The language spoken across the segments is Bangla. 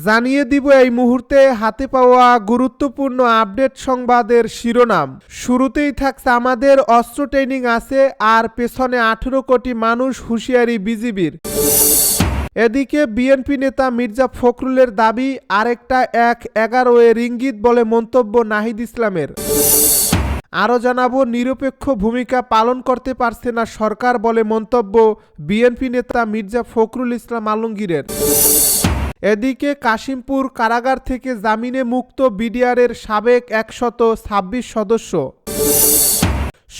জানিয়ে দিব এই মুহূর্তে হাতে পাওয়া গুরুত্বপূর্ণ আপডেট সংবাদের শিরোনাম। শুরুতেই থাকছে আমাদের অস্ত্র ট্রেনিং আছে আর পেছনে আঠেরো কোটি মানুষ হুঁশিয়ারি বিজিবির। এদিকে বিএনপি নেতা মির্জা ফখরুলের দাবি, আরেকটা এক এগারো এর ইঙ্গিত বলে মন্তব্য নাহিদ ইসলামের। আরও জানাব, নিরপেক্ষ ভূমিকা পালন করতে পারছে না সরকার বলে মন্তব্য বিএনপি নেতা মির্জা ফখরুল ইসলাম আলমগীরের। এদিকে কাশিমপুর কারাগার থেকে জামিনে মুক্ত বিডিআরের সাবেক একশত ছাব্বিশ সদস্য।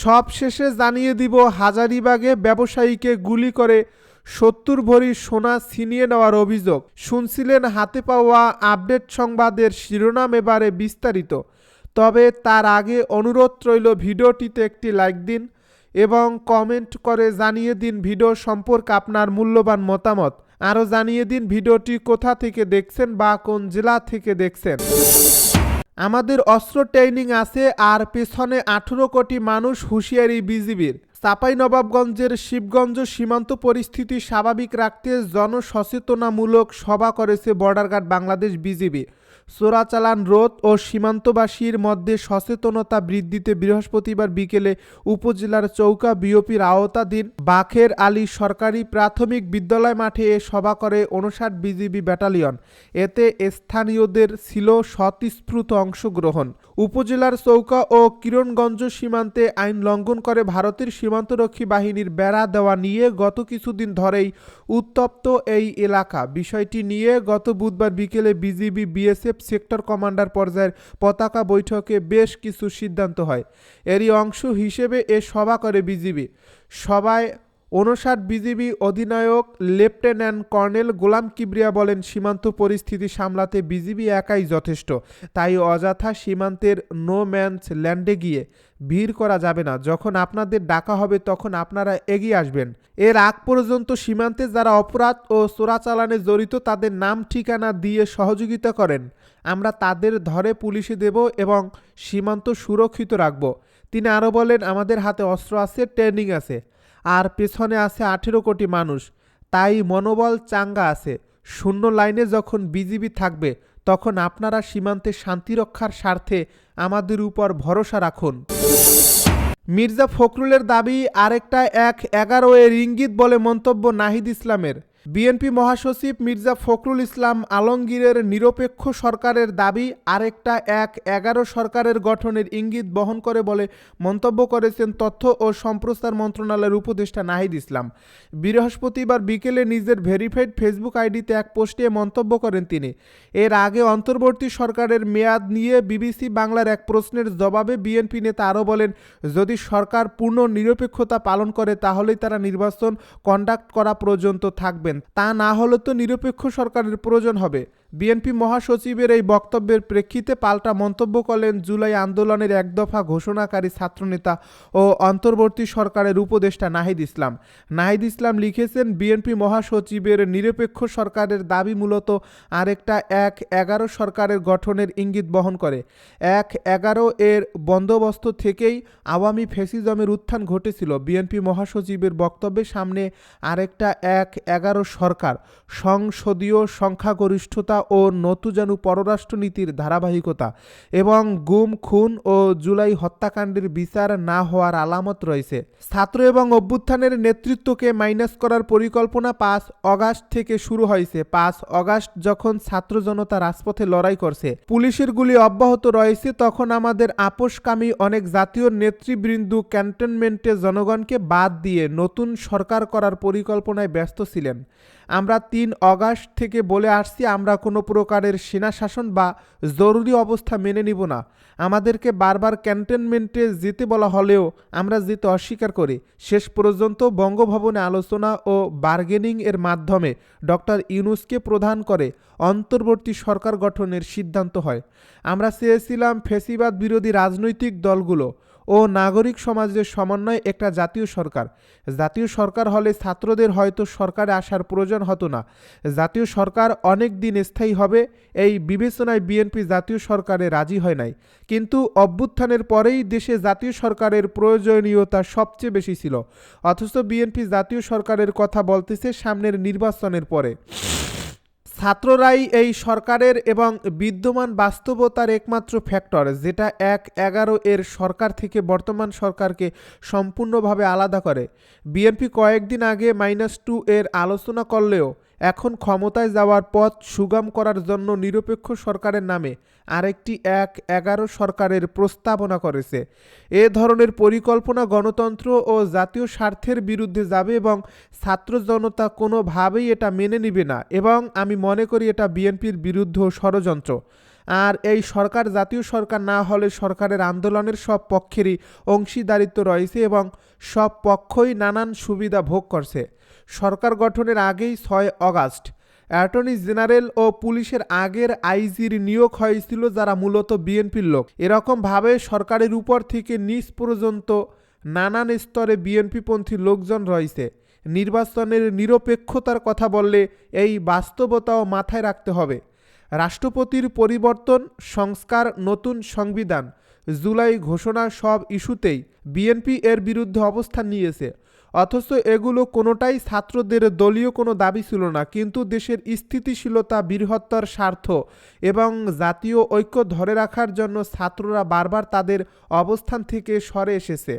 সব শেষে জানিয়ে দিব, হাজারিবাগে ব্যবসায়ীকে গুলি করে সত্তর ভরি সোনা ছিনিয়ে নেওয়ার অভিযোগ। শুনছিলেন হাতে পাওয়া আপডেট সংবাদের শিরোনাম এবারে বিস্তারিত। তবে তার আগে অনুরোধ রইল, ভিডিওটিতে একটি লাইক দিন এবং কমেন্ট করে জানিয়ে দিন ভিডিও সম্পর্কে আপনার মূল্যবান মতামত। আরও জানিয়ে দিন ভিডিওটি কোথা থেকে দেখছেন বা কোন জেলা থেকে দেখছেন। আমাদের অস্ত্র ট্রেনিং আছে আর পেছনে আঠেরো কোটি মানুষ হুঁশিয়ারি বিজিবির। চাঁপাইনবাবগঞ্জের শিবগঞ্জ সীমান্ত পরিস্থিতি স্বাভাবিক রাখতে জনসচেতনামূলক সভা করেছে বর্ডার গার্ড বাংলাদেশ বিজিবি। চোরাচালান রোধ ও সীমান্তবাসীর মধ্যে সচেতনতা বৃদ্ধিতে বৃহস্পতিবার বিকেলে উপজেলার চৌকা বিওপির আওতাধীন বাখের আলী সরকারি প্রাথমিক বিদ্যালয় মাঠে এ সভা করে উনষাট বিজিবি ব্যাটালিয়ন। এতে স্থানীয়দের ছিল স্বতঃস্ফূর্ত অংশগ্রহণ। উপজেলার চৌকা ও কিরণগঞ্জ সীমান্তে আইন লঙ্ঘন করে ভারতের সীমান্তরক্ষী বাহিনীর বেড়া দেওয়া নিয়ে গত কিছুদিন ধরেই উত্তপ্ত এই এলাকা। বিষয়টি নিয়ে গত বুধবার বিকেলে বিজিবি, বিএসএফ সেক্টর কমান্ডার পর্যায়ের পতাকা বৈঠকে বেশ কিছু সিদ্ধান্ত হয়। এরই অংশ হিসেবে এ সভা করে বিজিবি। সভায় উনষাট বিজিবি অধিনায়ক লেফটেন্যান্ট কর্নেল গোলাম কিবরিয়া বলেন, সীমান্ত পরিস্থিতি সামলাতে বিজিবি একাই যথেষ্ট। তাই অযথা সীমান্তের নো ম্যানস ল্যান্ডে গিয়ে ভিড় করা যাবে না। যখন আপনাদের ডাকা হবে, তখন আপনারা এগিয়ে আসবেন। এর আগ পর্যন্ত সীমান্তে যারা অপরাধ ও চোরাচালানে জড়িত, তাদের নাম, ঠিকানা দিয়ে সহযোগিতা করেন। আমরা তাদের ধরে পুলিশে দেব এবং সীমান্ত সুরক্ষিত রাখব। তিনি আরও বলেন, আমাদের হাতে অস্ত্র আছে, ট্রেনিং আছে। আর পেছনে আছে আঠেরো কোটি মানুষ। তাই মনোবল চাঙ্গা আছে। শূন্য লাইনে যখন বিজিবি থাকবে, তখন আপনারা সীমান্তে শান্তি রক্ষার স্বার্থে আমাদের উপর ভরসা রাখুন। মির্জা ফখরুলের দাবি, আরেকটা এক এগারো এর ইঙ্গিত বলে মন্তব্য নাহিদ ইসলামের। বিএনপি মহাসচিব মির্জা ফখরুল ইসলাম আলমগীরের নিরপেক্ষ সরকারের দাবি, আরেকটা এক এগারো সরকারের গঠনের ইঙ্গিত বহন করে বলে মন্তব্য করেছেন তথ্য ও সম্প্রচার মন্ত্রণালয়ের উপদেষ্টা নাহিদ ইসলাম। বৃহস্পতিবার বিকেলে নিজের ভেরিফাইড ফেসবুক আইডিতে এক পোস্টে মন্তব্য করেন তিনি। এর আগে অন্তর্বর্তী সরকারের মেয়াদ নিয়ে বিবিসি বাংলার এক প্রশ্নের জবাবে বিএনপি নেতা আরও বলেন, যদি সরকার পূর্ণ নিরপেক্ষতা পালন করে, তাহলেই তারা নির্বাচন কন্ডাক্ট করা পর্যন্ত থাকবেন তা না হলে তো নিরপেক্ষ সরকারের প্রয়োজন হবে। বিএনপি মহাসচিবের এই বক্তব্যের প্রেক্ষিতে পাল্টা মন্তব্য করলেন জুলাই আন্দোলনের এক দফা ঘোষণাকারী ছাত্রনেতা ও অন্তর্বর্তী সরকারের উপদেষ্টা নাহিদ ইসলাম। নাহিদ ইসলাম লিখেছেন, বিএনপি মহাসচিবের নিরপেক্ষ সরকারের দাবি মূলত আরেকটা এক এগারো সরকারের গঠনের ইঙ্গিত বহন করে। এক এগারো এর বন্দোবস্ত থেকেই আওয়ামী ফেসিজমের উত্থান ঘটেছিল। বিএনপি মহাসচিবের বক্তব্যের সামনে আরেকটা এক এগারো সরকার, সংসদীয় সংখ্যাগরিষ্ঠতা ও নতুজানু পররাষ্ট্রনীতির ধারাবাহিকতা এবং গুম, খুন ও জুলাই হত্যাকাণ্ডের বিচার না হওয়ার আলামত রয়েছে। ছাত্র এবং অভ্যুত্থানের নেতৃত্বকে মাইনাস করার পরিকল্পনা পাঁচ অগাস্ট থেকে শুরু হয়েছে। পাঁচ অগাস্ট যখন ছাত্র জনতা রাজপথে লড়াই করছে, পুলিশের গুলি অব্যাহত রয়েছে, তখন আমাদের আপোষকামী অনেক জাতীয় নেতৃবৃন্দ ক্যান্টনমেন্টে জনগণকে বাদ দিয়ে নতুন সরকার করার পরিকল্পনায় ব্যস্ত ছিলেন। আমরা তিন অগাস্ট থেকে বলে আসছি, আমরা কোনো প্রকারের সেনা শাসন বা জরুরি অবস্থা মেনে নিব না। আমাদেরকে বারবার ক্যান্টনমেন্টে যেতে বলা হলেও আমরা যেতে অস্বীকার করি। শেষ পর্যন্ত বঙ্গভবনে আলোচনা ও বার্গেনিং এর মাধ্যমে ডক্টর ইউনুসকে প্রদান করে অন্তর্বর্তী সরকার গঠনের সিদ্ধান্ত হয়। আমরা চেয়েছিলাম ফেসিবাদ বিরোধী রাজনৈতিক দলগুলো ও নাগরিক সমাজের সমন্বয়ে একটা জাতীয় সরকার। জাতীয় সরকার হলে ছাত্রদের হয়তো সরকারে আসার প্রয়োজন হতো না। জাতীয় সরকার অনেক দিন স্থায়ী হবে, এই বিবেচনায় বিএনপি জাতীয় সরকারে রাজি হয় নাই। কিন্তু অভ্যুত্থানের পরেই দেশে জাতীয় সরকারের প্রয়োজনীয়তা সবচেয়ে বেশি ছিল। অথচ বিএনপি জাতীয় সরকারের কথা বলতেছে সামনের নির্বাচনের পরে। ছাত্ররাই এই সরকারের এবং বিদ্যমান বাস্তবতার একমাত্র ফ্যাক্টর যেটা এক এগারো এর সরকার থেকে বর্তমান সরকারকে সম্পূর্ণভাবে আলাদা করে। বিএনপি কয়েকদিন আগে মাইনাস টু এর আলোচনা করলেও এখন ক্ষমতায় যাওয়ার পথ সুগম করার জন্য নিরপেক্ষ সরকারের নামে আরেকটি এক এগারো সরকারের প্রস্তাবনা করেছে। এ ধরনের পরিকল্পনা গণতন্ত্র ও জাতীয় স্বার্থের বিরুদ্ধে যাবে এবং ছাত্র জনতা কোনোভাবেই এটা মেনে নিবে না এবং আমি মনে করি এটা বিএনপির বিরুদ্ধ ষড়যন্ত্র। আর এই সরকার জাতীয় সরকার না হলে সরকারের আন্দোলনের সব পক্ষেরই অংশীদারিত্ব রয়েছে এবং সব পক্ষই নানান সুবিধা ভোগ করছে। সরকার গঠনের আগেই ছয় অগাস্ট। অ্যাটর্নি জেনারেল ও পুলিশের আগের আইজির নিয়োগ হয়েছিল যারা মূলত বিএনপির লোক। এরকমভাবে সরকারের উপর থেকে নিচ পর্যন্ত নানান স্তরে বিএনপিপন্থী লোকজন রয়েছে। নির্বাচনের নিরপেক্ষতার কথা বললে এই বাস্তবতাও মাথায় রাখতে হবে। রাষ্ট্রপতির পরিবর্তন, সংস্কার, নতুন সংবিধান, জুলাই ঘোষণা সব ইস্যুতেই বিএনপি এর বিরুদ্ধে অবস্থান নিয়েছে। অথচ এগুলো কোনোটাই ছাত্রদের দলীয় কোনো দাবি ছিল না, কিন্তু দেশের স্থিতিশীলতা, বৃহত্তর স্বার্থ এবং জাতীয় ঐক্য ধরে রাখার জন্য ছাত্ররা বারবার তাদের অবস্থান থেকে সরে এসেছে।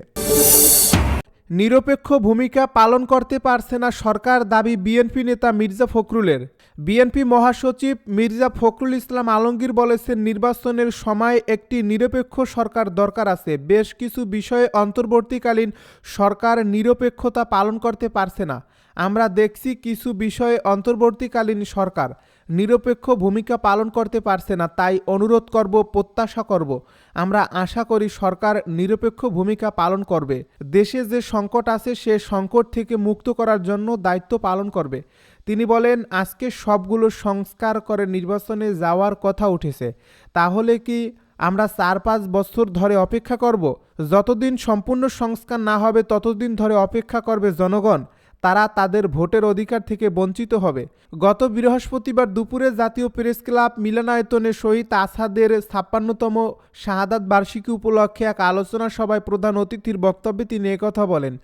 নিরপেক্ষ ভূমিকা পালন করতে পারছে না সরকার দাবি বিএনপি নেতা মির্জা ফখরুলের। বিএনপি মহাসচিব মির্জা ফখরুল ইসলাম আলমগীর বলেছেন, নির্বাচনের সময় একটি নিরপেক্ষ সরকার দরকার আছে। বেশ কিছু বিষয়ে অন্তর্বর্তীকালীন সরকার নিরপেক্ষতা পালন করতে পারছে না। আমরা দেখছি কিছু বিষয়ে অন্তর্বর্তীকালীন সরকার নিরপেক্ষ ভূমিকা পালন করতে পারছে না, তাই অনুরোধ করব, প্রত্যাশা করব। আমরা আশা করি সরকার নিরপেক্ষ ভূমিকা পালন করবে। দেশে যে সংকট আছে, সে সংকট থেকে মুক্ত করার জন্য দায়িত্ব পালন করবে। তিনি বলেন, আজকে সবগুলো সংস্কার করে নির্বাচনে যাওয়ার কথা উঠেছে। তাহলে কি আমরা চার পাঁচ বছর ধরে অপেক্ষা করব? যতদিন সম্পূর্ণ সংস্কার না হবে, ততদিন ধরে অপেক্ষা করবে জনগণ। তারা তাদের ভোটের অধিকার থেকে বঞ্চিত হবে। গত বৃহস্পতিবার দুপুরে জাতীয় প্রেস ক্লাব মিলনায়তনে শহীদ আসাদের ছাপ্পান্নতম শাহাদাত বার্ষিকী উপলক্ষে এক আলোচনা সভায় প্রধান অতিথির বক্তব্যে তিনি একথা বলেন,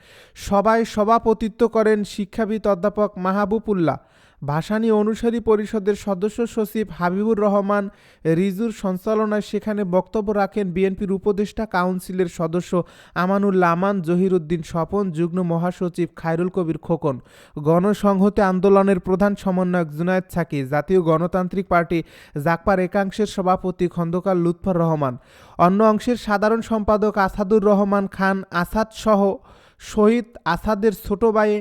সভায় সভাপতিত্ব করেন শিক্ষাবিদ অধ্যাপক মাহবুবুল্লাহ। ভাসানী অনুসারী পরিষদের সদস্য সচিব হাবিবুর রহমান রিজুর সঞ্চালনায় সেখানে বক্তব্য রাখেন বিএনপির উপদেষ্টা কাউন্সিলের সদস্য আমানুল্লাহ আমান, জহিরুদ্দিন স্বপন, যুগ্ম মহাসচিব খায়রুল কবির খোকন। গণসংহতি আন্দোলনের প্রধান সমন্বয়ক জুনায়েদ ছাকি, জাতীয় গণতান্ত্রিক পার্টি জাকপার একাংশের সভাপতি খন্দকার লুৎফর রহমান। অন্য অংশের সাধারণ সম্পাদক আসাদুর রহমান খান, আসাদ সহ শহীদ আসাদের ছোট ভাই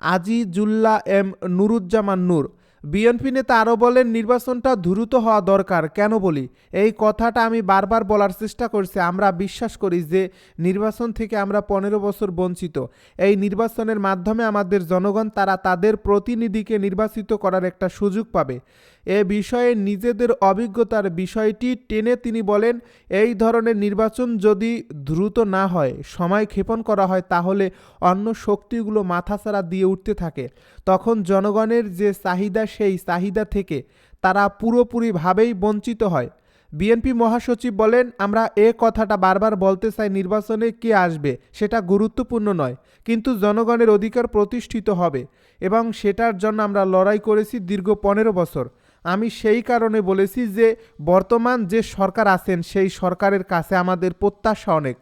আজিজুল্লাহ এম নুরুজ্জামান নূর। বিএনপি নেতা আরও বলেন, নির্বাচনটা দ্রুত হওয়া দরকার। কেন বলি? এই কথাটা আমি বারবার বলার চেষ্টা করছি। আমরা বিশ্বাস করি যে নির্বাচন থেকে আমরা পনেরো বছর বঞ্চিত। এই নির্বাচনের মাধ্যমে আমাদের জনগণ, তারা তাদের প্রতিনিধিকে নির্বাচিত করার একটা সুযোগ পাবে। এ বিষয়ে নিজেদের অভিজ্ঞতার বিষয়টি টেনে তিনি বলেন, এই ধরনের নির্বাচন যদি দ্রুত না হয়, সময় ক্ষেপণ করা হয়, তাহলে অন্য শক্তিগুলো মাথাছাড়া দিয়ে উঠতে থাকে। তখন জনগণের যে চাহিদা, সেই চাহিদা থেকে তারা পুরোপুরিভাবেই বঞ্চিত হয়। বিএনপি মহাসচিব বলেন, আমরা এ কথাটা বারবার বলতে চাই, নির্বাচনে কে আসবে, সেটা গুরুত্বপূর্ণ নয়, কিন্তু জনগণের অধিকার প্রতিষ্ঠিত হবে এবং সেটার জন্য আমরা লড়াই করেছি দীর্ঘ পনেরো বছর। আমি সেই কারণে বলেছি যে, বর্তমান যে সরকার আছেন, সেই সরকারের কাছে আমাদের প্রত্যাশা অনেক।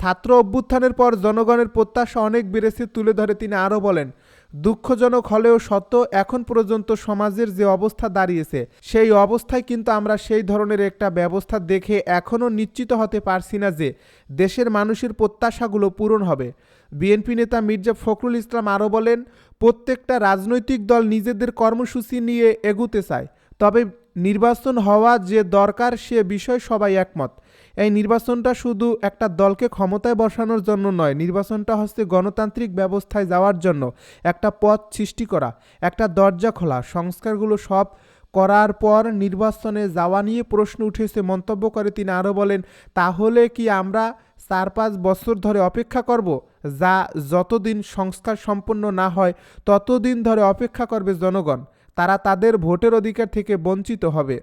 ছাত্র অভ্যুত্থানের পর জনগণের প্রত্যাশা অনেক বেড়েছে তুলে ধরে তিনি আরও বলেন, দুঃখজনক হলেও সত্য, এখন পর্যন্ত সমাজের যে অবস্থা দাঁড়িয়েছে, সেই অবস্থায় কিন্তু আমরা সেই ধরনের একটা ব্যবস্থা দেখে এখনও নিশ্চিত হতে পারছি না যে, দেশের মানুষের প্রত্যাশাগুলো পূরণ হবে। বিএনপি নেতা মির্জা ফখরুল ইসলাম আরও বলেন প্রত্যেকটা রাজনৈতিক দল নিজেদের কর্মসূচি নিয়ে এগুতে চায়। তবে নির্বাচন হওয়া যে দরকার সে বিষয় সবাই একমত। এই নির্বাচনটা শুধু একটা দলকে ক্ষমতায় বসানোর জন্য নয়, নির্বাচনটা হচ্ছে গণতান্ত্রিক ব্যবস্থায় যাওয়ার জন্য একটা পথ সৃষ্টি করা, একটা দরজা খোলা। সংস্কারগুলো সব করার পর নির্বাচনে যাওয়া নিয়ে প্রশ্ন উঠেছে, মন্তব্য করে তিনি আরও বলেন, তাহলে কি আমরা চার পাঁচ বছর ধরে অপেক্ষা করব? যা যতদিন সংস্কার সম্পন্ন না হয়, ততদিন ধরে অপেক্ষা করবে জনগণ। তারা তাদের ভোটের অধিকার থেকে বঞ্চিত হবে।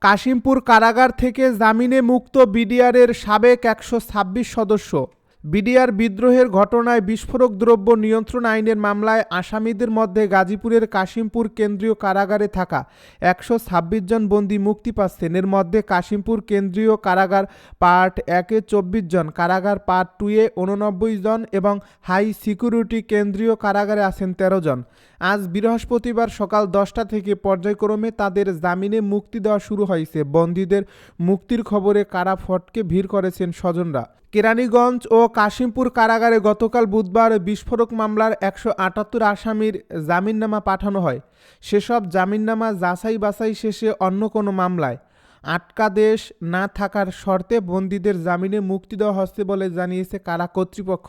কাশিমপুর কারাগার থেকে জামিনে মুক্ত বিডিআরের সাবেক একশো ছাব্বিশ সদস্য। বিডিআর বিদ্রোহের ঘটনায় বিস্ফোরক দ্রব্য নিয়ন্ত্রণ আইনের মামলায় আসামিদের মধ্যে গাজীপুরের কাশিমপুর কেন্দ্রীয় কারাগারে থাকা একশো ছাব্বিশ জন বন্দী মুক্তি পাচ্ছেন। এর মধ্যে কাশিমপুর কেন্দ্রীয় কারাগার পার্ট একে চব্বিশ জন, কারাগার পার্ট টু এ উননব্বই জন এবং হাই সিকিউরিটি কেন্দ্রীয় কারাগারে আছেন তেরো জন। আজ বৃহস্পতিবার সকাল দশটা থেকে পর্যায়ক্রমে তাদের জামিনে মুক্তি দেওয়া শুরু হয়েছে। বন্দীদের মুক্তির খবরে কারা ফটকে ভিড় করেছেন স্বজনরা। কেরানীগঞ্জ ও কাশিমপুর কারাগারে গতকাল বুধবার বিস্ফোরক মামলার একশো আটাত্তর আসামির জামিননামা পাঠানো হয়। সেসব জামিননামা যাচাই বাছাই শেষে অন্য কোনো মামলায়। আটকাদেশ না থাকার শর্তে বন্দীদের জামিনে মুক্তি দেওয়া হচ্ছে বলে জানিয়েছে কারা কর্তৃপক্ষ।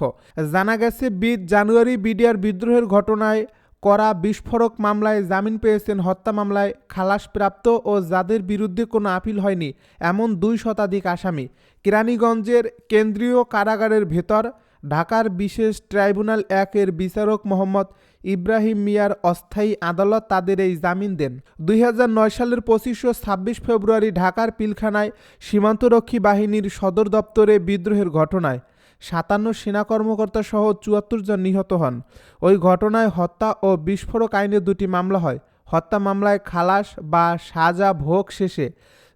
জানা গেছে বিশ জানুয়ারি বিডিআর বিদ্রোহের ঘটনায় করা বিস্ফোরক মামলায় জামিন পেয়েছেন হত্যা মামলায় খালাসপ্রাপ্ত ও যাদের বিরুদ্ধে কোনো আপিল হয়নি, এমন দুই শতাধিক আসামি। কেরানীগঞ্জের কেন্দ্রীয় কারাগারের ভেতর, ঢাকার বিশেষ ট্রাইব্যুনাল একের বিচারক মোহাম্মদ ইব্রাহিম মিয়ার অস্থায়ী আদালত তাদের এই জামিন দেন। দুই হাজার নয় সালের পঁচিশ ও ছাব্বিশ ফেব্রুয়ারি ঢাকার পিলখানায় সীমান্তরক্ষী বাহিনীর সদর দপ্তরে বিদ্রোহের ঘটনায় সাতান্ন সেনা কর্মকর্তা সহ চুয়াত্তর জন নিহত হন। ওই ঘটনায় হত্যা ও বিস্ফোরক আইনে দুটি মামলা হয়। হত্যা মামলায় খালাস বা সাজা ভোগ শেষে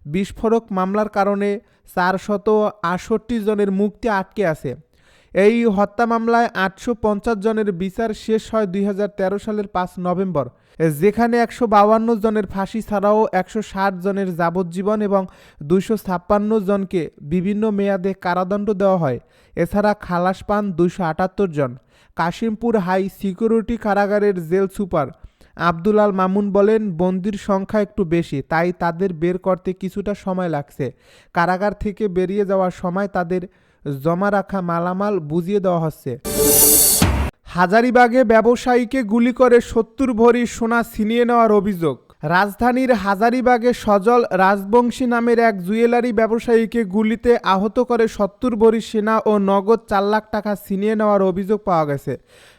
বিস্ফোরক মামলার কারণে চারশত আটষট্টি জনের মুক্তি আটকে আছে। এই হত্যা মামলায় আটশো পঞ্চাশ জনের বিচার শেষ হয় দুই হাজার তেরো সালের পাঁচ নভেম্বর। যেখানে একশো বাউান্ন জনের ফাঁসি ছাড়াও একশো ষাট জনের যাবজ্জীবন এবং দুইশো ছাপ্পান্ন জনকে বিভিন্ন মেয়াদে কারাদণ্ড দেওয়া হয়। এছাড়া খালাস পান দুইশো আটাত্তর জন। কাশিমপুর হাই সিকিউরিটি কারাগারের জেল সুপার আব্দুল আল মামুন বলেন, বন্দির সংখ্যা একটু বেশি, তাই তাদের বের করতে কিছুটা সময় লাগছে। কারাগার থেকে বেরিয়ে যাওয়ার সময় তাদের জমা রাখা মালামাল বুঝিয়ে দেওয়া হচ্ছে। হাজারিবাগে ব্যবসায়ীকে গুলি করে সত্তর ভরি সোনা ছিনিয়ে নেওয়ার অভিযোগ। রাজধানীর হাজারিবাগে সজল রাজবংশী নামের এক জুয়েলারি ব্যবসায়ীকে গুলিতে আহত করে সত্তর ভরি সেনা ও নগদ চার লাখ টাকা ছিনিয়ে নেওয়ার অভিযোগ পাওয়া গেছে।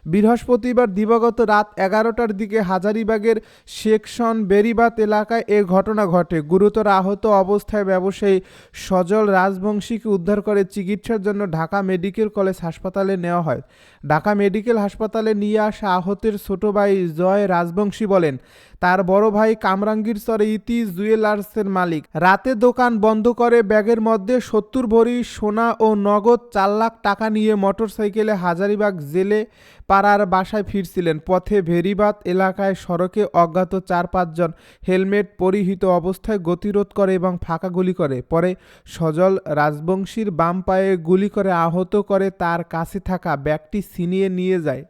বৃহস্পতিবার দিবাগত রাত এগারোটার দিকে হাজারিবাগের সেকশন বেরিবাত এলাকায় এ ঘটনা ঘটে। গুরুতর আহত অবস্থায় ব্যবসায়ী সজল রাজবংশীকে উদ্ধার করে চিকিৎসার জন্য ঢাকা মেডিকেল কলেজ হাসপাতালে নেওয়া হয়। ঢাকা মেডিকেল হাসপাতালে নিয়ে আসা আহতের ছোট ভাই জয় রাজবংশী বলেন, তার বড় ভাই কামরাঙ্গীর স্তরে ইতি জুয়েলার্সের মালিক। রাতে দোকান বন্ধ করে ব্যাগের মধ্যে সত্তর ভরি সোনা ও নগদ চার লাখ টাকা নিয়ে মোটরসাইকেলে হাজারিবাগ জেলে পাড়ার বাসায় ফিরছিলেন। পথে ভেরিবাত এলাকায় সড়কে অজ্ঞাত চার পাঁচজন হেলমেট পরিহিত অবস্থায় গতিরোধ করে এবং ফাঁকা গুলি করে। পরে সজল রাজবংশীর বাম পায়ে গুলি করে আহত করে তার কাছে থাকা ব্যাগটি ছিনিয়ে নিয়ে যায়।